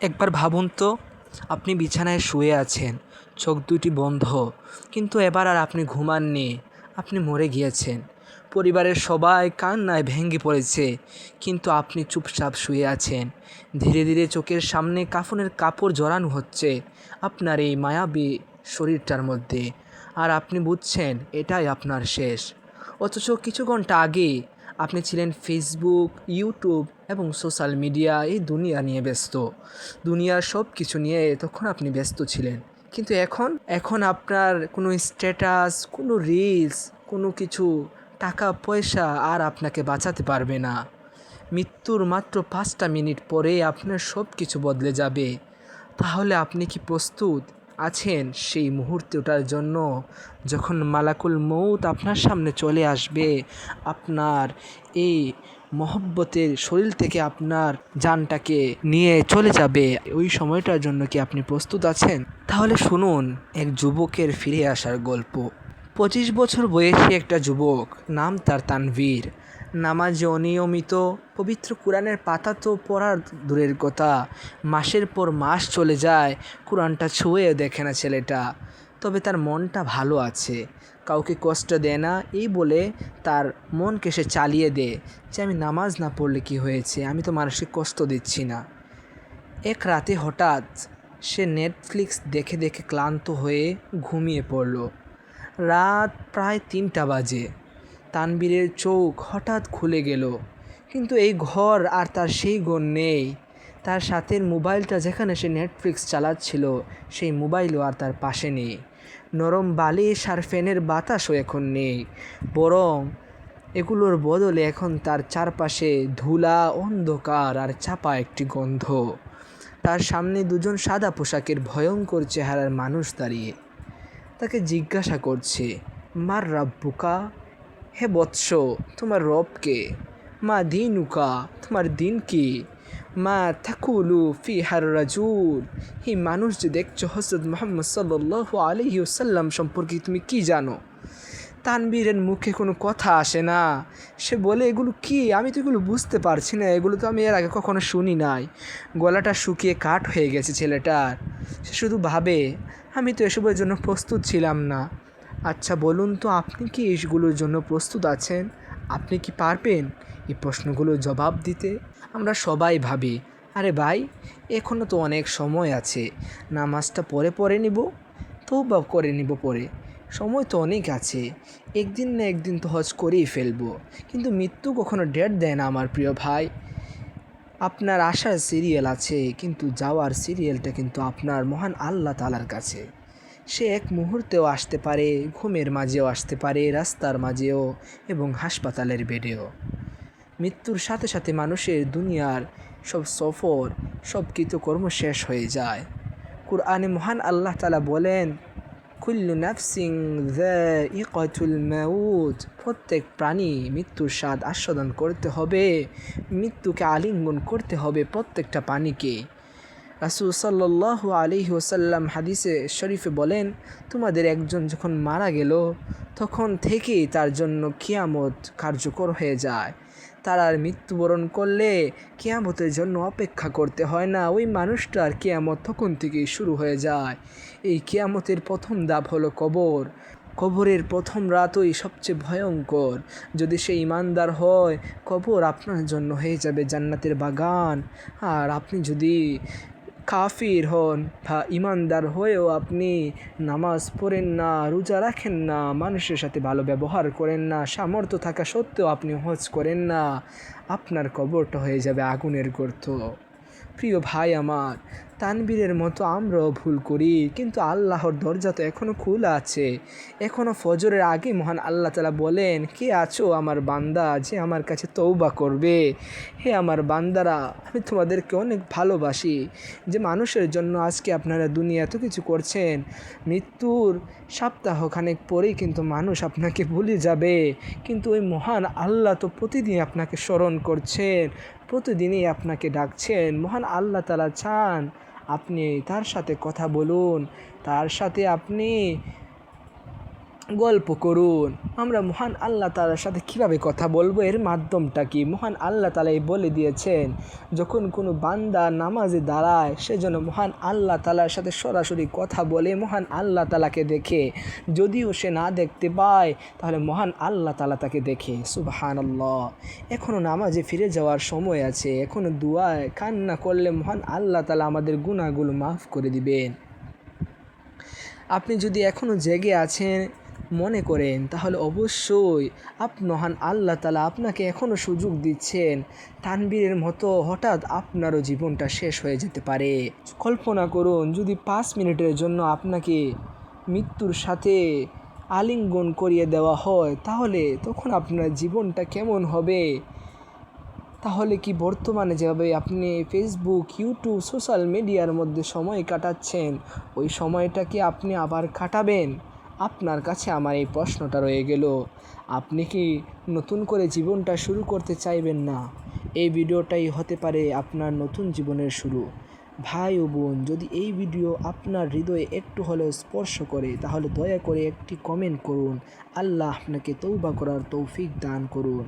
একবার ভাবুন তো, আপনি বিছানায় শুয়ে আছেন, চোখ দুটি বন্ধ, কিন্তু এবার আর আপনি ঘুমাননি, আপনি মরে গিয়েছেন। পরিবারের সবাই কান্নায় ভেঙে পড়েছে, কিন্তু আপনি চুপচাপ শুয়ে আছেন। ধীরে ধীরে চোখের সামনে কাফনের কাপড় জড়ানো হচ্ছে, আপনার এই মায়াবী শরীরটার মধ্যে। আর আপনি বুঝছেন, এটাই আপনার শেষ। অথচ কিছু ঘণ্টা আগে আপনি ছিলেন ফেসবুক ইউটিউব এবং সোশ্যাল মিডিয়া এই দুনিয়া নিয়ে ব্যস্ত। দুনিয়ার সব কিছু নিয়ে তখন আপনি ব্যস্ত ছিলেন। কিন্তু এখন এখন আপনার কোনো স্ট্যাটাস কোনো রিলস কোনো কিছু, টাকা, পয়সা আর আপনাকে বাঁচাতে পারবে না। মৃত্যুর মাত্র পাঁচটা মিনিট পরে আপনার সব কিছু বদলে যাবে। তাহলে আপনি কি প্রস্তুত? আছেন সেই মুহূর্তে ওটার জন্য যখন মালাকুল মৌত আপনার সামনে চলে আসবে, আপনার এই মহব্বতের শরীর থেকে আপনার জানটাকে নিয়ে চলে যাবে, ওই সময়টার জন্য কি আপনি প্রস্তুত আছেন? তাহলে শুনুন, এক যুবকের ফিরে আসার গল্প। পঁচিশ বছর বয়সী একটা যুবক, নাম তার তানভীর। নামাজে অনিয়মিত, পবিত্র কোরআনের পাতা তো পড়ার দূরের কথা। মাসের পর মাস চলে যায়, কোরআনটা ছুঁয়েও দেখে না ছেলেটা। তবে তার মনটা ভালো আছে। কাউকে কষ্ট দেয় না, এই বলে তার মনকে সে চালিয়ে দেয়। যে আমি নামাজ না পড়লে কি হয়েছে? আমি তো মানুষকে কষ্ট দিচ্ছি না। এক রাতে হঠাৎ সে নেটফ্লিক্স দেখে দেখে ক্লান্ত হয়ে ঘুমিয়ে পড়ল। রাত প্রায় তিনটা বাজে। তানবীরের চোখ হঠাৎ খুলে গেল। কিন্তু এই ঘর আর তার সেই ঘর নেই। তার সাথে মোবাইলটা যেখানে সে নেটফ্লিক্স চালাচ্ছিল, সেই মোবাইলও আর তার পাশে নেই। নরম বালিশ আর ফ্যানের বাতাসও এখন নেই। বরং এগুলোর বদলে এখন তার চারপাশে ধুলা, অন্ধকার আর চাপা একটি গন্ধ। তার সামনে দুজন সাদা পোশাকের ভয়ঙ্কর চেহারার মানুষ দাঁড়িয়ে। তাকে জিজ্ঞাসা করছে, মার রাব্বুকা হে বৎস, তোমার রবকে মা দিনুকা, তোমার দিন কি? মা থাকুলু ফি হার রাজুল। এই মানুষ যে দেখছ হজরত মোহাম্মদ সাল্লাহ আলহিউসাল্লাম সম্পর্কে তুমি কি জানো? তানবীরের মুখে কোনো কথা আসে না। সে বলে, এগুলো কি? আমি তো এগুলো বুঝতে পারছি না। এগুলো তো আমি এর আগে কখনো শুনি নাই। গলাটা শুকিয়ে কাঠ হয়ে গেছে ছেলেটার। সে শুধু ভাবে, আমি তো এসবের জন্য প্রস্তুত ছিলাম না। আচ্ছা বলুন তো আপনি কি এইগুলোর জন্য প্রস্তুত আছেন? আপনি কি পারবেন এই প্রশ্নগুলোর জবাব দিতে? আমরা সবাই ভাবি, আরে ভাই এখনও তো অনেক সময় আছে। নামাজটা পরে পরে নিব বা করে নিব পরে। সময় তো অনেক আছে। একদিন না একদিন তো হজ করেই ফেলব। কিন্তু মৃত্যু কখনো ডেট দেয় না আমার প্রিয় ভাই। আপনার আসার সিরিয়াল আছে, কিন্তু যাওয়ার সিরিয়ালটা কিন্তু আপনার মহান আল্লাহ তালার কাছে। সে এক মুহূর্তেও আসতে পারে, ঘুমের মাঝেও আসতে পারে, রাস্তার মাঝেও এবং হাসপাতালের বেডেও। মৃত্যুর সাথে সাথে মানুষের দুনিয়ার সব সফর সব কৃতকর্ম শেষ হয়ে যায়। কুরআনে মহান আল্লাহ তালা বলেন কুল্লু নাফসিং ইকতুল মাউত প্রত্যেক প্রাণী মৃত্যুর স্বাদ আস্বাদন করতে হবে, মৃত্যুকে আলিঙ্গন করতে হবে প্রত্যেকটা প্রাণীকে। রাসুল সাল্লাহ আলি ওসাল্লাম হাদিসে শরীফে বলেন, তোমাদের একজন যখন মারা গেল, তখন থেকেই তার জন্য কিয়ামত কার্যকর হয়ে যায়। তার আর মৃত্যুবরণ করলে কেয়ামতের জন্য অপেক্ষা করতে হয় না। ওই মানুষটার কেয়ামত তখন থেকেই শুরু হয়ে যায়। এই কেয়ামতের প্রথম দাব হলো কবর। কবরের প্রথম রাতই সবচেয়ে ভয়ঙ্কর। যদি সে ইমানদার হয়, কবর আপনার জন্য হয়ে যাবে জান্নাতের বাগান। আর আপনি যদি কাফির হন। বা ইমানদার হয়েও আপনি নামাজ পড়েন না, রোজা রাখেন না, মানুষের সাথে ভালো ব্যবহার করেন না, সামর্থ্য থাকা সত্ত্বেও আপনি হজ করেন না। আপনার কবরটা হয়ে যাবে আগুনের গর্ত। প্রিয় ভাই আমার, তানবীরের মতো আমরাও ভুল করি, কিন্তু আল্লাহর দরজা তো এখনও খোলা আছে। এখনও ফজরের আগে মহান আল্লাহ তালা বলেন, কে আছো আমার বান্দা যে আমার কাছে তৌবা করবে? হে আমার বান্দারা, আমি তোমাদেরকে অনেক ভালোবাসি। যে মানুষের জন্য আজকে আপনারা দুনিয়া এত কিছু করছেন, মৃত্যুর সপ্তাহখানেক পরেই কিন্তু মানুষ আপনাকে ভুলে যাবে। কিন্তু ওই মহান আল্লাহ তো প্রতিদিন আপনাকে স্মরণ করছেন। প্রতিদিনই আপনাকে ডাকছেন, মহান আল্লাহ তালা চান আপনি তার সাথে কথা বলুন, তার সাথে আপনি গল্প করুন। আমরা মহান আল্লাহ তালার সাথে কীভাবে কথা বলব? এর মাধ্যমটা কি? মহান আল্লাহ তালাই বলে দিয়েছেন, যখন কোনো বান্দা নামাজে দাঁড়ায়, সে যেন মহান আল্লাহ তালার সাথে সরাসরি কথা বলে, মহান আল্লাহ তালাকে দেখে। যদিও সে না দেখতে পায়, তাহলে মহান আল্লাহ তালা তাকে দেখে। সুবহান আল্লাহ এখনও নামাজে ফিরে যাওয়ার সময় আছে। এখনও দুয়ায় কান্না করলে মহান আল্লাহ তালা আমাদের গুণাগুলো মাফ করে দিবেন। আপনি যদি এখনও জেগে আছেন মনে করেন, তাহলে অবশ্যই আপ মহান আল্লাহ তালা আপনাকে এখনও সুযোগ দিচ্ছেন। তানবীরের মতো হঠাৎ আপনারও জীবনটা শেষ হয়ে যেতে পারে। কল্পনা করুন, যদি পাঁচ মিনিটের জন্য আপনাকে মৃত্যুর সাথে আলিঙ্গন করিয়ে দেওয়া হয়, তাহলে তখন আপনার জীবনটা কেমন হবে? তাহলে কি বর্তমানে যেভাবে আপনি ফেসবুক ইউটিউব সোশ্যাল মিডিয়ার মধ্যে সময় কাটাচ্ছেন, ওই সময়টাকে আপনি আবার কাটাবেন? আপনার কাছে আমার এই প্রশ্নটা রয়ে গেল। আপনি কি নতুন করে জীবনটা শুরু করতে চাইবেন না? এই ভিডিওটাই হতে পারে আপনার নতুন জীবনের শুরু। ভাই ও বোন, যদি এই ভিডিও আপনার হৃদয়ে একটু হলেও স্পর্শ করে, তাহলে দয়া করে একটি কমেন্ট করুন। আল্লাহ আপনাকে তৌবা করার তৌফিক দান করুন।